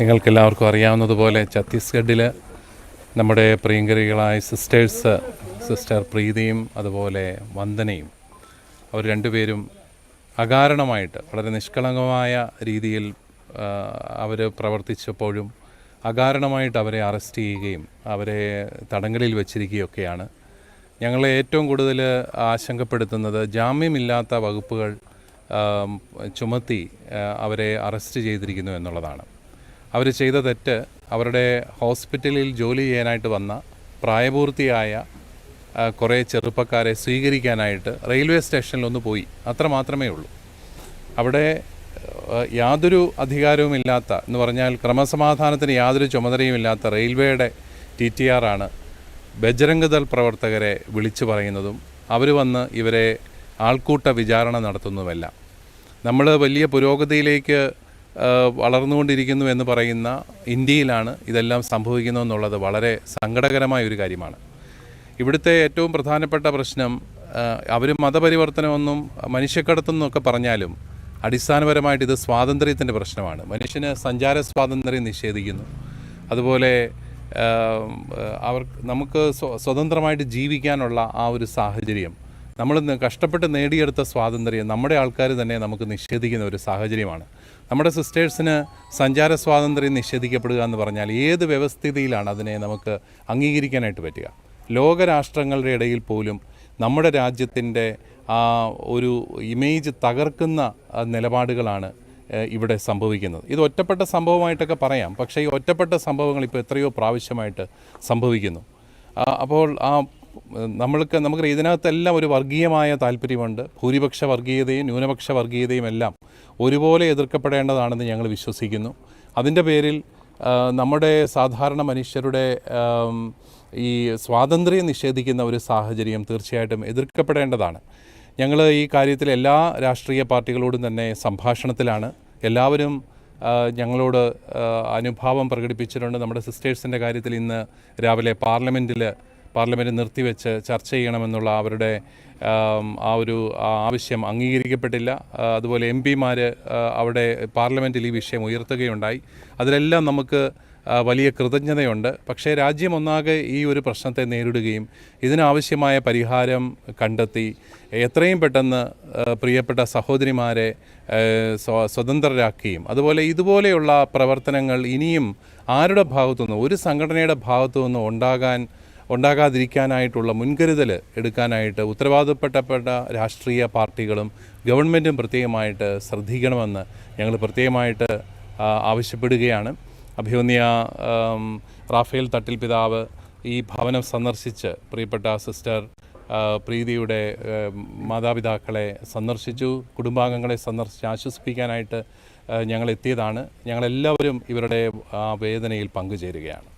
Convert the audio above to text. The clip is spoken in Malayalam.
നിങ്ങൾക്കെല്ലാവർക്കും അറിയാവുന്നതുപോലെ ഛത്തീസ്ഗഡിൽ നമ്മുടെ പ്രിയങ്കരികളായ സിസ്റ്റേഴ്സ് സിസ്റ്റർ പ്രീതിയും അതുപോലെ വന്ദനയും അവർ രണ്ടുപേരും അകാരണമായിട്ട് വളരെ നിഷ്കളങ്കമായ രീതിയിൽ അവർ പ്രവർത്തിച്ചപ്പോഴും അകാരണമായിട്ട് അവരെ അറസ്റ്റ് ചെയ്യുകയും അവരെ തടങ്കലിൽ വച്ചിരിക്കുകയൊക്കെയാണ്. ഞങ്ങളെ ഏറ്റവും കൂടുതൽ ആശങ്കപ്പെടുത്തുന്നത് ജാമ്യമില്ലാത്ത വകുപ്പുകൾ ചുമത്തി അവരെ അറസ്റ്റ് ചെയ്തിരിക്കുന്നു എന്നുള്ളതാണ്. അവർ ചെയ്ത തെറ്റ് അവരുടെ ഹോസ്പിറ്റലിൽ ജോലി ചെയ്യാനായിട്ട് വന്ന പ്രായപൂർത്തിയായ കുറേ ചെറുപ്പക്കാരെ സ്വീകരിക്കാനായിട്ട് റെയിൽവേ സ്റ്റേഷനിലൊന്ന് പോയി. അത്ര മാത്രമേ ഉള്ളൂ. അവിടെ യാതൊരു അധികാരവുമില്ലാത്ത എന്ന് പറഞ്ഞാൽ ക്രമസമാധാനത്തിന് യാതൊരു ചുമതലയുമില്ലാത്ത റെയിൽവേയുടെ ടി ടി ആറാണ് ബജരംഗദൾ പ്രവർത്തകരെ വിളിച്ചു പറയുന്നതും അവർ വന്ന് ഇവരെ ആൾക്കൂട്ട വിചാരണ നടത്തുന്നതുമെല്ലാം. നമ്മൾ വലിയ പുരോഗതിയിലേക്ക് വളർന്നുകൊണ്ടിരിക്കുന്നു എന്ന് പറയുന്ന ഇന്ത്യയിലാണ് ഇതെല്ലാം സംഭവിക്കുന്നു എന്നുള്ളത് വളരെ സങ്കടകരമായ ഒരു കാര്യമാണ്. ഇവിടുത്തെ ഏറ്റവും പ്രധാനപ്പെട്ട പ്രശ്നം അവർ മതപരിവർത്തനമൊന്നും മനുഷ്യക്കടത്തെന്നൊക്കെ പറഞ്ഞാലും അടിസ്ഥാനപരമായിട്ട് ഇത് സ്വാതന്ത്ര്യത്തിന്റെ പ്രശ്നമാണ്. മനുഷ്യന് സഞ്ചാര സ്വാതന്ത്ര്യം നിഷേധിക്കുന്നു. അതുപോലെ അവർ നമുക്ക് സ്വതന്ത്രമായിട്ട് ജീവിക്കാനുള്ള ആ ഒരു സാഹചര്യം നമ്മൾ കഷ്ടപ്പെട്ട് നേടിയെടുത്ത സ്വാതന്ത്ര്യം നമ്മുടെ ആൾക്കാർ തന്നെ നമുക്ക് നിഷേധിക്കുന്ന ഒരു സാഹചര്യമാണ്. നമ്മുടെ സിസ്റ്റേഴ്സിന് സഞ്ചാര സ്വാതന്ത്ര്യം നിഷേധിക്കപ്പെടുക എന്ന് പറഞ്ഞാൽ ഏത് വ്യവസ്ഥിതിയിലാണ് അതിനെ നമുക്ക് അംഗീകരിക്കാനായിട്ട് പറ്റുക? ലോകരാഷ്ട്രങ്ങളുടെ ഇടയിൽ പോലും നമ്മുടെ രാജ്യത്തിന്റെ ആ ഒരു ഇമേജ് തകർക്കുന്ന നിലപാടുകളാണ് ഇവിടെ സംഭവിക്കുന്നത്. ഇത് ഒറ്റപ്പെട്ട സംഭവമായിട്ടൊക്കെ പറയാം പക്ഷേ ഈ ഒറ്റപ്പെട്ട സംഭവങ്ങൾ ഇപ്പോൾ എത്രയോ പ്രാവശ്യമായിട്ട് സംഭവിക്കുന്നു. അപ്പോൾ ആ നമ്മൾക്ക് നമുക്ക് ഇതിനകത്തെല്ലാം ഒരു വർഗീയമായ താല്പര്യമുണ്ട്. ഭൂരിപക്ഷ വർഗീയതയും ന്യൂനപക്ഷ വർഗീയതയും എല്ലാം ഒരുപോലെ എതിർക്കപ്പെടേണ്ടതാണെന്ന് ഞങ്ങൾ വിശ്വസിക്കുന്നു. അതിന്റെ പേരിൽ നമ്മുടെ സാധാരണ മനുഷ്യരുടെ ഈ സ്വാതന്ത്ര്യം നിഷേധിക്കുന്ന ഒരു സാഹചര്യം തീർച്ചയായിട്ടും എതിർക്കപ്പെടേണ്ടതാണ്. ഞങ്ങൾ ഈ കാര്യത്തിൽ എല്ലാ രാഷ്ട്രീയ പാർട്ടികളോടും തന്നെ സംഭാഷണത്തിലാണ്. എല്ലാവരും ഞങ്ങളോട് അനുഭാവം പ്രകടിപ്പിച്ചിട്ടുണ്ട്. നമ്മുടെ സിസ്റ്റേഴ്സിന്റെ കാര്യത്തിൽ ഇന്ന് രാവിലെ പാർലമെന്റിൽ പാർലമെന്റ് നിർത്തിവെച്ച് ചർച്ച ചെയ്യണമെന്നുള്ള അവരുടെ ആ ഒരു ആവശ്യം അംഗീകരിക്കപ്പെട്ടില്ല. അതുപോലെ എം പിമാർ അവിടെ പാർലമെന്റിൽ ഈ വിഷയം ഉയർത്തുകയുണ്ടായി. അതിലെല്ലാം നമുക്ക് വലിയ കൃതജ്ഞതയുണ്ട്. പക്ഷേ രാജ്യം ഒന്നാകെ ഈ ഒരു പ്രശ്നത്തെ നേരിടുകയും ഇതിനാവശ്യമായ പരിഹാരം കണ്ടെത്തി എത്രയും പെട്ടെന്ന് പ്രിയപ്പെട്ട സഹോദരിമാരെ സ്വതന്ത്രരാക്കുകയും അതുപോലെ ഇതുപോലെയുള്ള പ്രവർത്തനങ്ങൾ ഇനിയും ആരുടെ ഭാഗത്തുനിന്നും ഒരു സംഘടനയുടെ ഭാഗത്തുനിന്നും ഉണ്ടാകാൻ ഉണ്ടാകാതിരിക്കാനായിട്ടുള്ള മുൻകരുതൽ എടുക്കാനായിട്ട് ഉത്തരവാദപ്പെട്ടപ്പെട്ട രാഷ്ട്രീയ പാർട്ടികളും ഗവൺമെന്റും പ്രത്യേകമായിട്ട് ശ്രദ്ധിക്കണമെന്ന് ഞങ്ങൾ പ്രത്യേകമായിട്ട് ആവശ്യപ്പെടുകയാണ്. അഭിവന്യ ആം, റാഫേൽ തട്ടിൽ പിതാവ് ഈ ഭവനം സന്ദർശിച്ച് പ്രിയപ്പെട്ട സിസ്റ്റർ പ്രീതിയുടെ മാതാപിതാക്കളെ സന്ദർശിച്ചു കുടുംബാംഗങ്ങളെ സന്ദർശിച്ച് ആശ്വസിപ്പിക്കാനായിട്ട് ഞങ്ങൾ എത്തിയതാണ് ഞങ്ങളെല്ലാവരും ഇവരുടെ ആ വേദനയിൽ പങ്കുചേരുകയാണ്.